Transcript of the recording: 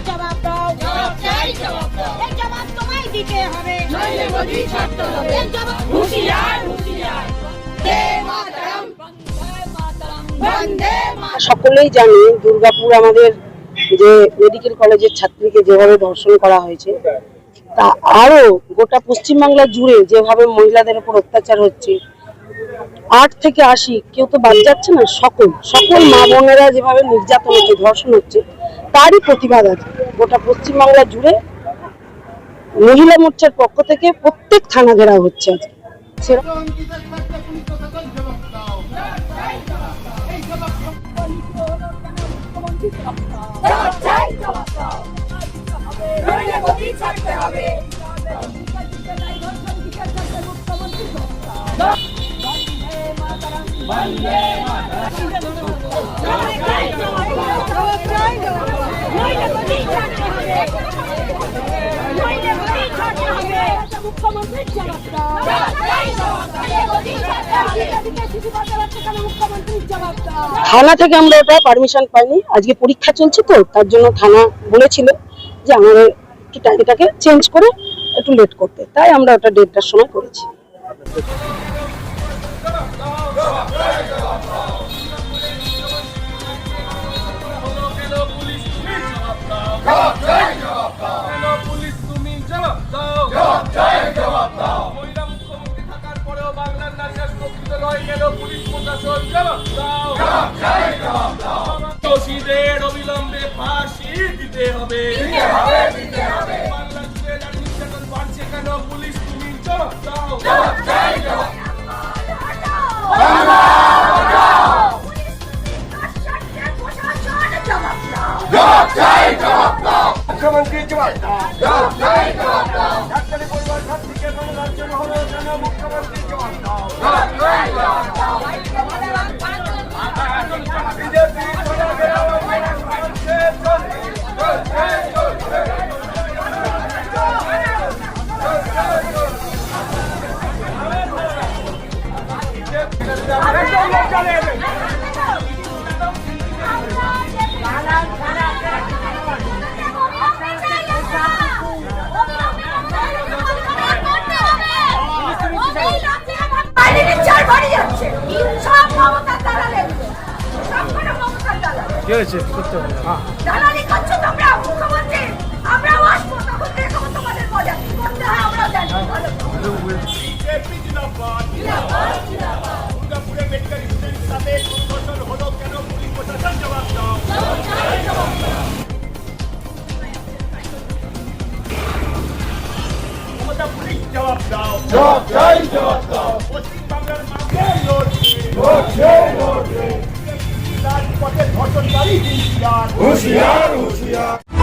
জবাব দাও জবাব চাই, জবাব দাও। এর জবাব তোমায় দিতে হবে নইলে মোদি ছাড়তে হবে। এর জবাব হুঁশিয়ার, হুঁশিয়ার। বন্দে মাতরম বন্দে মাতরম সকলেই জানি দুর্গাপুর আমাদের যে মেডিকেল কলেজের ছাত্রীকে যেভাবে ধর্ষণ করা হয়েছে তা আরও গোটা পশ্চিমবাংলা জুড়ে যেভাবে মহিলাদের উপর অত্যাচার হচ্ছে আট থেকে আশি কেউ তো বাদ যাচ্ছে না সকল সকল মা বোনেরা যেভাবে নির্যাতন হচ্ছে ধর্ষণ হচ্ছে তারই প্রতিবাদ আছে গোটা পশ্চিমবাংলা জুড়ে মহিলা মোর্চার পক্ষ থেকে প্রত্যেক থানা ঘেরা হচ্ছে আজকে জবাব থানা থেকে আমরা ওটা পারমিশন পাইনি। আজকে পরীক্ষা চলছে তো, তার জন্য থানা বলেছিল যে আমাদের এটাকে চেঞ্জ করে একটু লেট করতে। তাই আমরা ওটা দেড়টার সময় করেছি। নারীরা সুরক্ষিত পুলিশ প্রশাসন জবাব দাও দোষীদের অবিলম্বে ফাঁসি দিতে হবে। দিতে হবে দিতে হবে। বাংলা জুড়ে নারী নির্যাতন বাড়ছে কেন পুলিশ তুমি জবাব দাও। জবাব দাও। মুখ্যমন্ত্রী জবাব দাও কি হয়েছে করতে হবে হ্যাঁ জবাব চাই জবাব দাও পশ্চিমবাংলার মাকে লড়ছে লড়ছে লড়ছে রাজপথে ধর্ষণকারী হুঁশিয়ার হুঁশিয়ার